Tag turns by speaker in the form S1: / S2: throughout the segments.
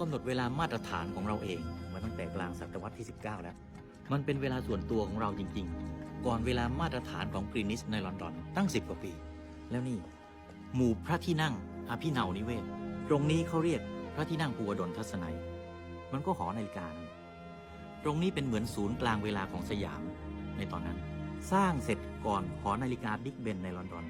S1: กำหนดเวลามาตรฐานของเราเองมาตั้งแต่กลางศตวรรษที่ 19 แล้ว มันเป็นเวลาส่วนตัวของเราจริง ๆ ก่อนเวลามาตรฐานของกรีนิชในลอนดอนตั้ง 10 กว่าปี แล้วนี่ หมู่พระที่นั่งอภิเนานิเวศ ตรงนี้เขาเรียกพระที่นั่งภูวดลทัศนัย มันก็หอนาฬิกานะตรงนี้เป็นเหมือนศูนย์กลางเวลาของสยามในตอนนั้น สร้างเสร็จก่อนหอนาฬิกาบิ๊กเบนในลอนดอน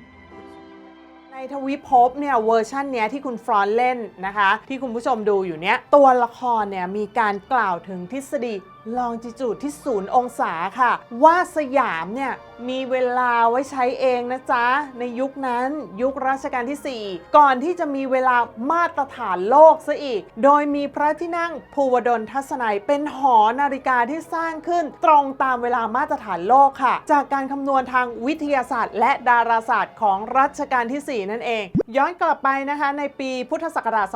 S2: ในทวิภพเนี่ยเวอร์ชันเนี้ยที่คุณฟรอนเล่นนะคะ ที่คุณผู้ชมดูอยู่เนี้ยตัวละครเนี่ยมีการกล่าวถึงทฤษฎี ลองจิจูดที่ศูนย์องศาค่ะ ว่าสยามเนี่ยมีเวลาไว้ใช้เองนะจ๊ะ ในยุคนั้นยุครัชกาลที่ 4 ก่อนที่จะมีเวลามาตรฐานโลกซะอีก โดยมีพระที่นั่งภูวดลทัศนัยเป็นหอนาฬิกาที่สร้างขึ้น ตรงตามเวลามาตรฐานโลกค่ะ จากการคำนวณทางวิทยาศาสตร์ และดาราศาสตร์ของรัชกาลที่ 4 นั่นเอง ย้อนกลับไปนะคะในปีพุทธศักราช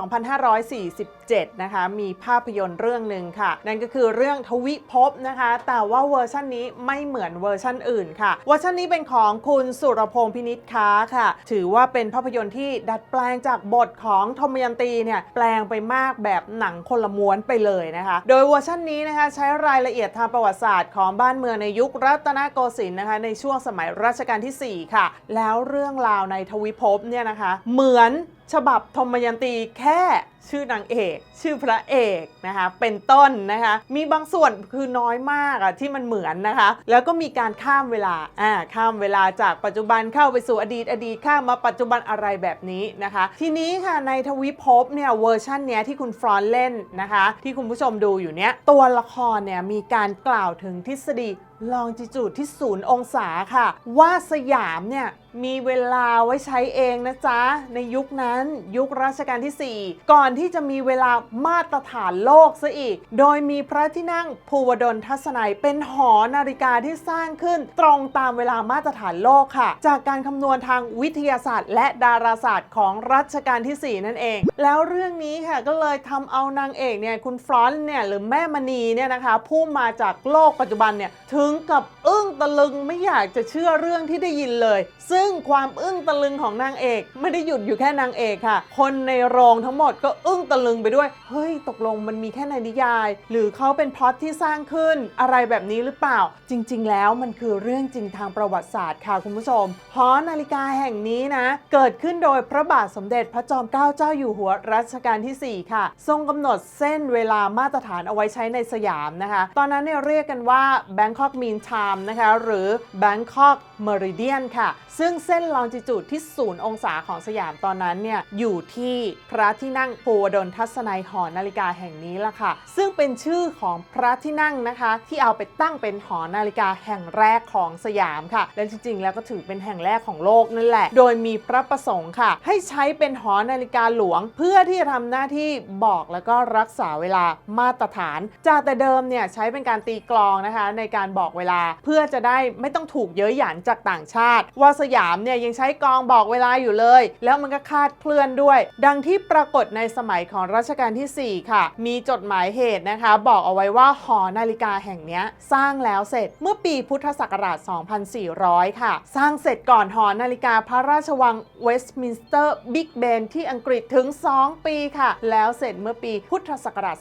S2: 2547 นะคะมีภาพยนตร์เรื่องหนึ่งค่ะ นั่นก็คือเรื่องทวิภพนะคะ แต่ว่าเวอร์ชันนี้ไม่เหมือนเวอร์ชันอื่นค่ะ เวอร์ชันนี้เป็นของคุณสุรพงษ์พินิจค้าค่ะ ถือว่าเป็นภาพยนตร์ที่ดัดแปลงจากบทของทมยันตีเนี่ยแปลงไปมากแบบหนังคนละม้วนไปเลยนะคะ โดยเวอร์ชันนี้นะคะใช้รายละเอียดทางประวัติศาสตร์ของบ้านเมืองในยุครัตนโกสินทร์นะคะในช่วงสมัยรัชกาลที่ 4 ค่ะ แล้วเรื่องราวในทวิภพเนี่ยนะคะ เหมือน ฉบับทมยันตีแค่ชื่อนางเอก ชื่อพระเอกนะคะเป็นต้นนะคะมีบางส่วนคือน้อยมากอะที่มันเหมือนนะคะ แล้วก็มีการข้ามเวลาอ่าข้ามเวลาจากปัจจุบันเข้าไปสู่อดีตอดีตข้ามมาปัจจุบันอะไรแบบนี้นะคะ ทีนี้ค่ะในทวิภพเนี่ยเวอร์ชันเนี้ยที่คุณฟรอนเล่นนะคะ ที่คุณผู้ชมดูอยู่เนี้ยตัวละครเนี่ยมีการกล่าวถึงทฤษฎีลองจิจูดที่ศูนย์องศาค่ะ ว่าสยามเนี่ยมีเวลาไว้ใช้เองนะจ๊ะ ในยุคนั้นยุครัชกาลที่ 4 ก่อนที่จะมีเวลามาตรฐานโลกซะอีก โดยมีพระที่นั่งภูวดลทัศนัยเป็นหอนาฬิกาที่สร้างขึ้นตรงตามเวลามาตรฐานโลกค่ะ จากการคำนวณทางวิทยาศาสตร์ และดาราศาสตร์ของรัชกาลที่ 4 นั่นเอง แล้วเรื่องนี้ค่ะก็เลยทำเอานางเอกเนี่ยคุณฟรอนต์เนี่ยหรือแม่มณีเนี่ยนะคะผู้มาจากโลกปัจจุบันเนี่ยถึงกับอึ้งตะลึงไม่อยากจะเชื่อเรื่องที่ได้ยินเลยซึ่งซึ่งความอึ้งตะลึงของนางเอก ไม่ได้หยุดอยู่แค่นางเอกค่ะ คนในโรงทั้งหมดก็อึ้งตะลึงไปด้วย เฮ้ย ตกลงมันมีแค่ในนิยาย หรือเขาเป็นพล็อตที่สร้างขึ้นอะไรแบบนี้หรือเปล่า จริง ๆ แล้วมันคือเรื่องจริงทางประวัติศาสตร์ค่ะคุณผู้ชม หอนาฬิกาแห่งนี้นะ เกิดขึ้นโดยพระบาทสมเด็จพระจอมเกล้าเจ้าอยู่หัวรัชกาลที่ 4 ค่ะ ทรงกำหนดเส้นเวลามาตรฐานเอาไว้ใช้ในสยามนะคะ ตอนนั้นเนี่ยเรียกกันว่า Bangkok Mean Time นะคะ หรือ Bangkok Meridian ค่ะ ซึ่งเส้นลองจิจูดที่ศูนย์องศาของสยามตอนนั้นเนี่ยอยู่ที่พระที่นั่งภูวดลทัศนัยหอนาฬิกาแห่งนี้ละค่ะ ซึ่งเป็นชื่อของพระที่นั่งนะคะ ที่เอาไปตั้งเป็นหอนาฬิกาแห่งแรกของสยามค่ะ และจริงๆ แล้วก็ถือเป็นแห่งแรกของโลกนั่นแหละ โดยมีพระประสงค์ค่ะ ให้ใช้เป็นหอนาฬิกาหลวง เพื่อที่จะทำหน้าที่บอกแล้วก็รักษาเวลามาตรฐาน จากแต่เดิมเนี่ยใช้เป็นการตีกลองนะคะ ในการบอกเวลาเพื่อจะได้ไม่ต้องถูกเย้ยหยันจากต่างชาติว่าสยามเนี่ยยังใช้กองบอกเวลาอยู่เลย แล้วมันก็คาดเคลื่อนด้วย ดังที่ปรากฏในสมัยของรัชกาลที่ 4 ค่ะ มีจดหมายเหตุนะคะ บอกเอาไว้ว่าหอนาฬิกาแห่งนี้สร้างแล้วเสร็จเมื่อปีพุทธศักราช 2400 ค่ะ สร้างเสร็จก่อนหอนาฬิกาพระราชวังเวสต์มินสเตอร์บิ๊กเบนที่อังกฤษถึง 2 ปีค่ะ แล้วเสร็จเมื่อปีพุทธศักราช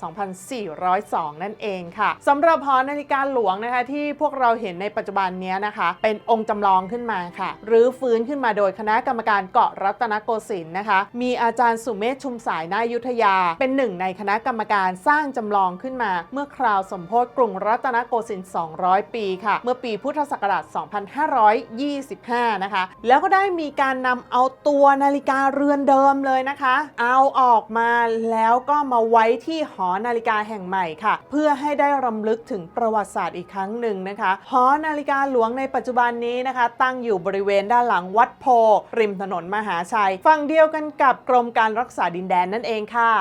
S2: 2402 นั่นเองค่ะสำหรับหอนาฬิกาหลวงนะคะที่พวกเราเห็นในปัจจุบันนี้นะคะ เป็นองค์จำลองขึ้นมาค่ะ หรือฟื้นขึ้นมาโดยคณะกรรมการเกาะรัตนโกสินทร์นะคะ มีอาจารย์สุเมธชุมสายนายุทธยา เป็นหนึ่งในคณะกรรมการสร้างจำลองขึ้นมา เมื่อคราวสมโพธิกรุงรัตนโกสินทร์ 200 ปีค่ะ เมื่อปีพุทธศักราช 2525 นะคะ แล้วก็ได้มีการนำเอาตัวนาฬิกาเรือนเดิมเลยนะคะ เอาออกมาแล้วก็มาไว้ที่หอนาฬิกาแห่งใหม่ค่ะ เพื่อให้ได้รำลึกถึงประวัติศาสตร์อีกครั้งหนึ่งนะคะ หอนาฬิกาหลวงในปัจจุบันนี้นะคะ ตั้งอยู่บริเวณด้านหลังวัดโพ ริมถนนมหาชัย ฝั่งเดียวกันกับกรมการรักษาดินแดนนั่นเองค่ะ